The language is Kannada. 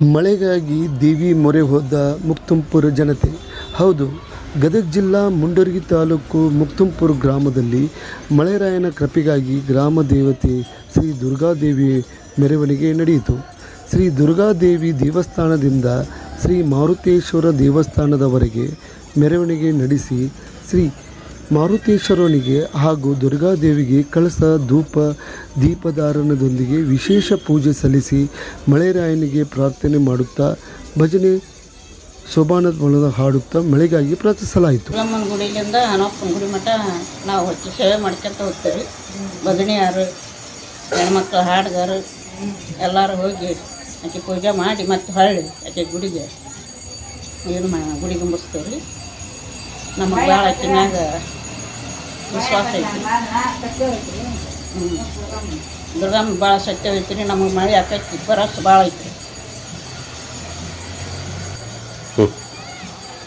ಮಳೆಗಾಗಿ ದೇವಿ ಮೊರೆ ಹೋದ ಮುಕ್ತುಂಪುರ ಜನತೆ. ಹೌದು, ಗದಗ ಜಿಲ್ಲಾ ಮುಂಡರಗಿ ತಾಲೂಕು ಮುಕ್ತುಂಪುರ ಗ್ರಾಮದಲ್ಲಿ ಮಳೆರಾಯನ ಕೃಪೆಗಾಗಿ ಗ್ರಾಮ ದೇವತೆ ಶ್ರೀ ದುರ್ಗಾದೇವಿ ಮೆರವಣಿಗೆ ನಡೆಯಿತು. ಶ್ರೀ ದುರ್ಗಾದೇವಿ ದೇವಸ್ಥಾನದಿಂದ ಶ್ರೀ ಮಾರುತೇಶ್ವರ ದೇವಸ್ಥಾನದವರೆಗೆ ಮೆರವಣಿಗೆ ನಡೆಸಿ ಶ್ರೀ ಮಾರುತೇಶ್ವರನಿಗೆ ಹಾಗೂ ದುರ್ಗಾದೇವಿಗೆ ಕಳಸ ಧೂಪ ದೀಪಧಾರಣದೊಂದಿಗೆ ವಿಶೇಷ ಪೂಜೆ ಸಲ್ಲಿಸಿ ಮಳೆರಾಯನಿಗೆ ಪ್ರಾರ್ಥನೆ ಮಾಡುತ್ತಾ ಭಜನೆ ಶೋಭಾನದ ಹಾಡುತ್ತಾ ಮಳೆಗಾಗಿ ಪ್ರಾರ್ಥಿಸಲಾಯಿತು. ಬ್ರಹ್ಮನ ಗುಡಿಲಿಂದ ಹನಪ್ಪನ ಗುಡಿ ಮಠ ನಾವು ಹೊಚ್ಚಿ ಸೇವೆ ಮಾಡ್ಕೊಂತ ಹೋಗ್ತೇವೆ. ಭಜನೆಯಾರು, ಹೆಣ್ಮಕ್ಳು ಹಾಡುಗಾರು ಎಲ್ಲರೂ ಹೋಗಿ ಆಕೆ ಪೂಜೆ ಮಾಡಿ ಮತ್ತೆ ಹೊರಳಿ ಆಕೆ ಗುಡಿಗೆ. ಏನು ಮಾ ಗುಡಿ ಮುಗಿಸ್ತೇವೆ ರೀ ನಮಗೆ ಭಾಳ ಆಕೆ ವಿಶ್ವಾಸ ಐತಿ. ಹ್ಞೂ ದುರ್ಗಮ್ಮ ಭಾಳ ಸತ್ಯ ಐತಿ ರೀ ನಮಗೆ ಮಳೆ ಆಕೈತಿ ಬರಷ್ಟು ಭಾಳ ಐತಿ.